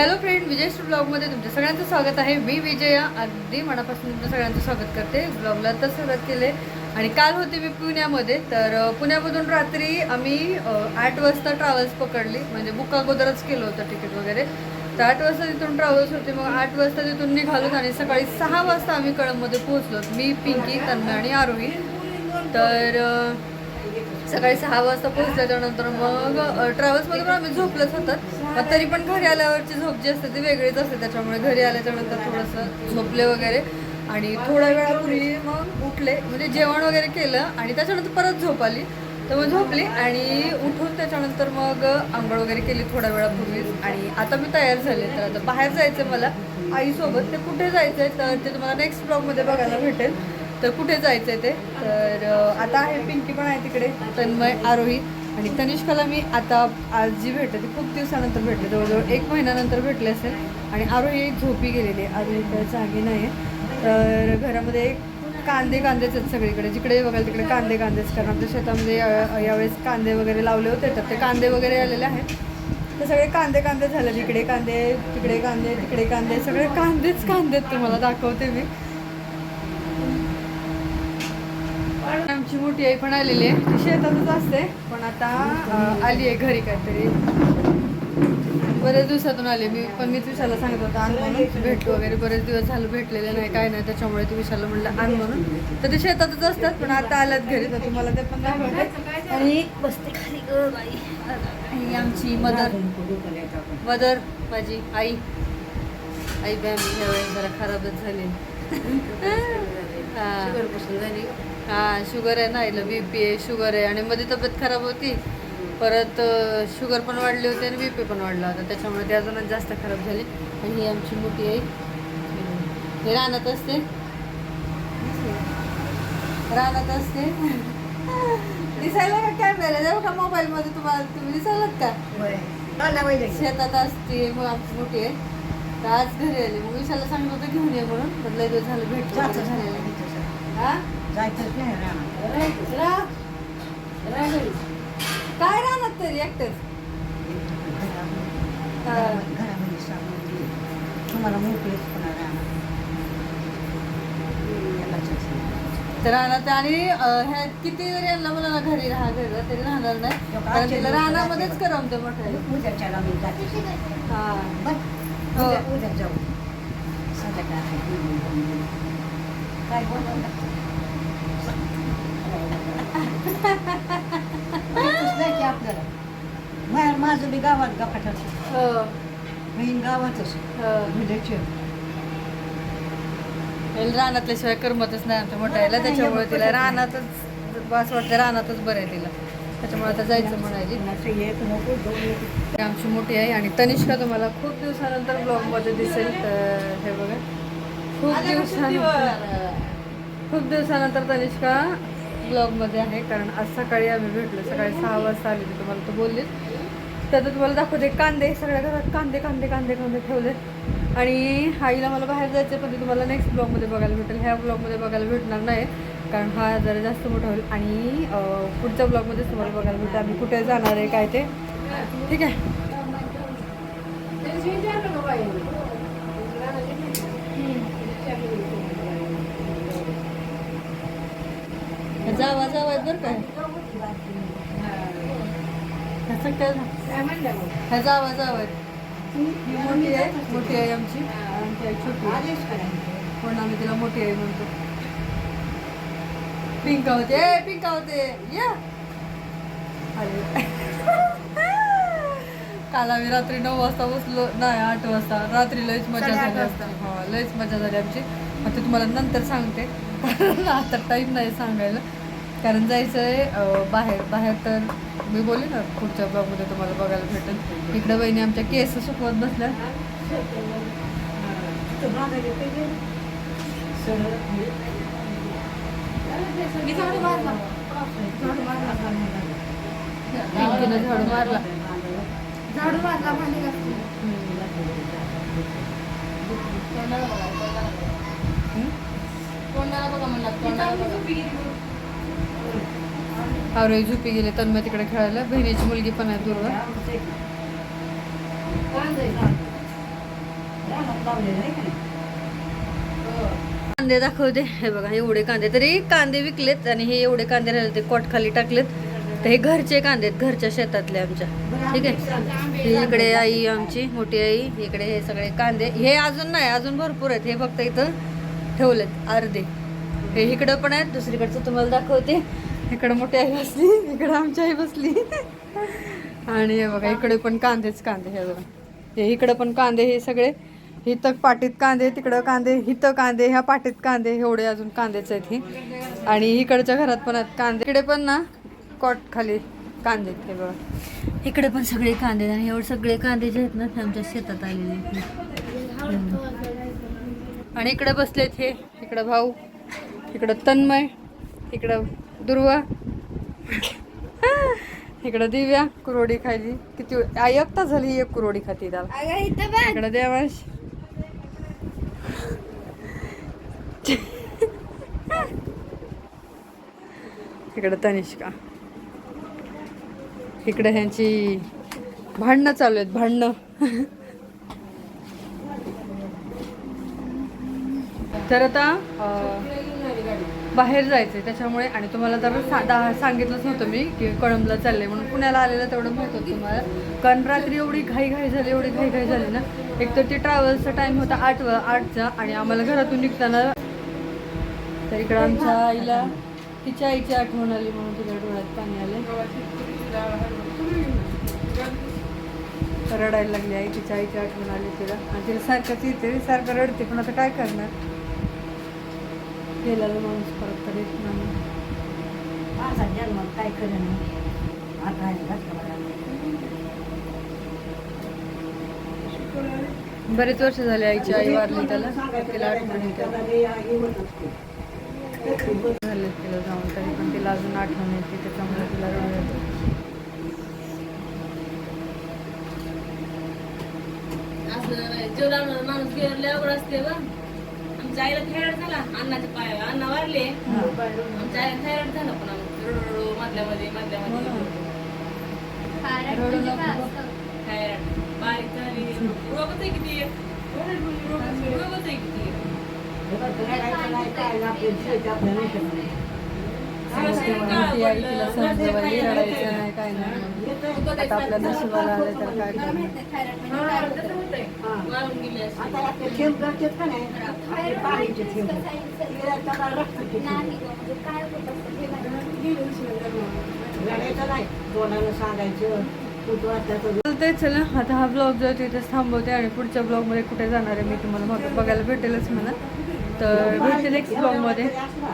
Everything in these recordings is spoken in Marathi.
हॅलो फ्रेंड विजय ब्लॉगमध्ये तुमच्या सगळ्यांचं स्वागत आहे. मी विजया अगदी मनापासून तुमच्या सगळ्यांचं स्वागत करते. ब्लॉगला तर सुरुवात केले आणि काल होते मी पुण्यामध्ये. तर पुण्यामधून रात्री आम्ही आठ वाजता ट्रॅव्हल्स पकडली. म्हणजे बुक अगोदरच केलं होतं तिकीट वगैरे. तर आठ वाजता तिथून ट्रॅव्हल्स होते. मग आठ वाजता तिथून निघालो आणि सकाळी सहा वाजता आम्ही कळंबमध्ये पोहोचलो मी पिंकी तन्मय आणि आरोही. तर सकाळी सहा वाजता पोहोचल्याच्यानंतर मग ट्रॅव्हल्समध्ये पण आम्ही झोपलंच होतं मग तरी पण घरी आल्यावरची झोप जी असते ती वेगळीच असते त्याच्यामुळे घरी आल्याच्यानंतर थोडंसं झोपले वगैरे. आणि थोड्या वेळापूर्वी मग उठले म्हणजे जेवण वगैरे केलं आणि त्याच्यानंतर परत झोप आली. तर मग झोपली आणि उठून त्याच्यानंतर मग आंघोळ वगैरे केली थोड्या वेळापूर्वीच. आणि आता मी तयार झाले तर आता बाहेर जायचं मला आईसोबत. ते कुठे जायचं आहे तर ते तुम्हाला नेक्स्ट ब्लॉगमध्ये बघायला भेटेल. तर कुठे जायचं आहे ते? तर आता आहे पिंकी पण आहे तिकडे. तन्मय आरोही. आणि तनिष्काला मी आता आज जी भेटते ती खूप दिवसानंतर भेटले. जवळजवळ एक महिन्यानंतर भेटले असेल. आणि आरोही झोपी गेलेली आहे. आरोही काय जागी नाही आहे तर घरामध्ये कांदे कांदेच आहेत सगळीकडे. जिकडे बघाल तिकडे कांदे कांदेच कारण आमच्या शेतामध्ये या- यावेळेस कांदे वगैरे लावले होते. तर ते कांदे वगैरे आलेले आहेत. तर सगळे कांदे कांदे झाले. इकडे कांदे तिकडे कांदे तिकडे कांदे. सगळे कांदेच कांदे आहेत तुम्हाला दाखवते मी. आमची मोठी आई पण आलेली आहे. ती शेतातच असते पण आता आली आहे घरी काहीतरी. बरेच दिवसातून आले मी पण मी विशाला सांगत होता आण म्हणून भेटू वगैरे बरेच दिवस झालं भेटलेले नाही काय नाही त्याच्यामुळे ती विशाला म्हणलं आण म्हणून. तर ते शेतातच असतात पण आता आल्यात घरी तर तुम्हाला ते पण दाखवते. आणि बसते खाली आमची मदर मदर माझी आई. आई बॅम ह्या जरा खराबच झाली. हा हा शुगर आहे ना आईला बी पी आहे शुगर आहे. आणि मध्ये तब्येत खराब होती. परत शुगर पण वाढली होती आणि बी पी पण वाढला होता. त्याच्यामुळे ते अजूनच जास्त खराब झाली. आणि ही आमची मोठी आई. हे रानात असते. रानात असते. दिसायला का कॅमेरा जाऊ का मोबाईलमध्ये तुम्हाला? तुम्ही दिसायलात का? शेतात असते. मग आमची मोठी आहे. तर आज घरी आली. मग विशाला सांगितलं होतं घेऊन ये म्हणून. लय दिवस झालं भेट हा जायचंच नाही राहणार रा घरी काय राहणार तरी एकटंच हा. घरामध्ये सामान दे. तुम्हाला मोकळीच राहणार यालाच तर राहणार आणि अं, ह्या किती जरी यांना मुलांना घरी राहा घरी राहा तरी राहणार नाही कारण तिला रानामध्येच करमते मोठं उद्याच्याला मी जाते हा हो. उद्या उद्या जाऊ काय बोलवलं की आपल्याला मा- माझं बी गावात हो बहीण गावातच हो विलेज रानातल्याशिवाय करमतच नाही आमच्या मोठ्या याला त्याच्यामुळे तिला रानातच बस वाटतं रानातच बरं आहे तिला. त्याच्यामुळे आता जायचं म्हणायची आमची मोठी आहे आणि तनिष्का तुम्हाला खूप दिवसानंतर ब्लॉगमध्ये दिसेल. तर हे बघा. खूप दिवसानंतर खूप दिवसानंतर तनिष्का ब्लॉगमध्ये आहे कारण आज सकाळी आम्ही भेटलो सकाळी सहा वाजता आली मी तुम्हाला तर बोललीच तर तुम्हाला दाखवते कांदे सगळ्या घरात कांदे कांदे कांदे कांदे ठेवले आणि आईला मला बाहेर जायचं पण ते तुम्हाला नेक्स्ट ब्लॉगमध्ये बघायला भेटेल. ह्या ब्लॉगमध्ये बघायला भेटणार नाही कारण हा जरा जास्त मोठा होईल. आणि पुढच्या ब्लॉगमध्येच तुम्हाला बघायला भेटेल आम्ही कुठे जाणार आहे काय ते. ठीक आहे? जावा जावा बरं काय ह्याचं काय जावा जावा. ही मोठी आहे मोठी आहे आमची. छोटी. म्हणून आम्ही तिला मोठी आहे म्हणतो. पिंका होते. ए पिंका होते. या. अरे. काल आम्ही रात्री नऊ वाजता बसलो नाही आठ वाजता. रात्री लयच मजा झाली वाजता. हो लयच मजा झाली आमची. मग ते तुम्हाला नंतर सांगते. आता टाईम नाही सांगायला. कारण जायचं आहे बाहेर बाहेर तर मी बोलले ना पुढच्या ब्लॉगमध्ये तुम्हाला बघायला भेटेल. इकडे बहिणी आमच्या केस सुकवत बसल्या. झाडू मारला. झाडू मारला भांडी घासली अरे झोपी गेले तन्मय तिकडे खेळायला. बहिणीची मुलगी पण आहे दुर्गा कांदे दाखवते. हे बघा एवढे कांदे. तरी कांदे विकलेत आणि हे एवढे कांदे राहिले ते कोट खाली टाकलेत. तर हे घरचे कांदे आहेत घरच्या शेतातले आमच्या. ठीक आहे? इकडे आई आमची मोठी आई. इकडे हे सगळे कांदे. हे अजून नाही अजून भरपूर आहेत. हे फक्त इथं ठेवलेत अर्धे. हे इकडं पण आहेत दुसरीकडचं तुम्हाला दाखवते. इकडं मोठी आई बसली इकडं आमची आई बसली. आणि हे बघा इकडे पण कांदेच कांदे हे बघा. हे इकडं पण कांदे हे सगळे. इथं पाटीत कांदे तिकडं कांदे इथं कांदे ह्या पाटीत कांदे एवढे अजून कांदेच आहेत हे. आणि इकडच्या घरात पण आहेत कांदे. इकडे पण ना कॉट खाली कांदे आहेत हे बघा. इकडे पण सगळे कांदे आणि एवढे सगळे कांदे जे आहेत ना ते आमच्या शेतात आलेले. आणि इकडे बसलेत हे. इकडं भाऊ इकडं तन्मय इकडं दुर्वा. इकडं दिव्या कुरोडी खायली. किती आई एकता झाली एक कुरोडी खाती त्याला. इकडं देवाश. इकडं तनिष्का. इकडे ह्यांची भांडणं चालू आहेत भांडणं. तर आता बाहेर जायचं आहे त्याच्यामुळे आणि तुम्हाला तर सा- सांगितलंच नव्हतं मी की कळंबला चाललंय म्हणून पुण्याला आलेलं तेवढं माहीत होतं तुम्हाला. कारण रात्री एवढी घाई घाई झाली एवढी घाई घाई झाली ना. एक तर ती ट्रॅव्हल्सचा टाईम होता आठ आठचा आणि आम्हाला घरातून निघताना तर इकडं आमच्या आईला तिच्या आईची आठवण आली म्हणून तिच्या डोळ्यात पाणी आले रडायला लागली आई तिच्या आईची आठवण आली तिला. आणि तिला सारखं तिथे सारखं रडते पण आता काय करणार? गेलेला माणूस परत तर येत नाही. माझा जन्म काय खरं नाही. आता आहे घातलं मला. बरेच वर्ष झाले आईची आई वारली त्याला. तिला आठवण झाले तिला जाऊन तरी पण तिला अजून आठवण येते त्याच्यामुळे तिला रडू येते. असं जेवणावर माणूस गेले अवघड असते बा. आईला थायरॉइड झाला अन्नाच्या पाय अन्न वारले. आईला थायरॉइड झाला पण रडू मधल्यामध्ये मधल्यामध्ये. थायरॉइड बारीक झाली. रोगच आहे किती? रोगच आहे किती? हे ती आई तिला रडायचं नाही काय नाही आता आपल्या नशिबाला आलं तर काय आता चालतंय चला आता हा ब्लॉग जो आहे थांबवते आणि पुढच्या ब्लॉगमध्ये कुठे जाणार आहे मी तुम्हाला मग बघायला भेटेलच मला. तर भेटते नेक्स्ट ब्लॉगमध्ये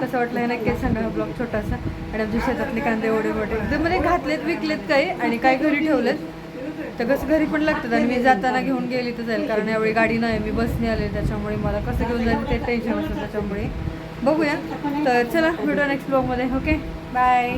कसं वाटलं हे नक्कीच सांगा हा ब्लॉग छोटासा आणि आमच्या शेतातले कांदे एवढे मोठे ते मध्ये घातलेत विकलेत काही आणि काही घरी ठेवलेत. तर कसं घरी पण लागतात आणि मी जाताना घेऊन गेली तर जाईल कारण यावेळी गाडी नाही मी बसने आले त्याच्यामुळे मला कसं घेऊन जाईल ते टेन्शन असतं त्याच्यामुळे. बघूया. तर चला भेटूया नेक्स्ट ब्लॉगमध्ये ओके बाय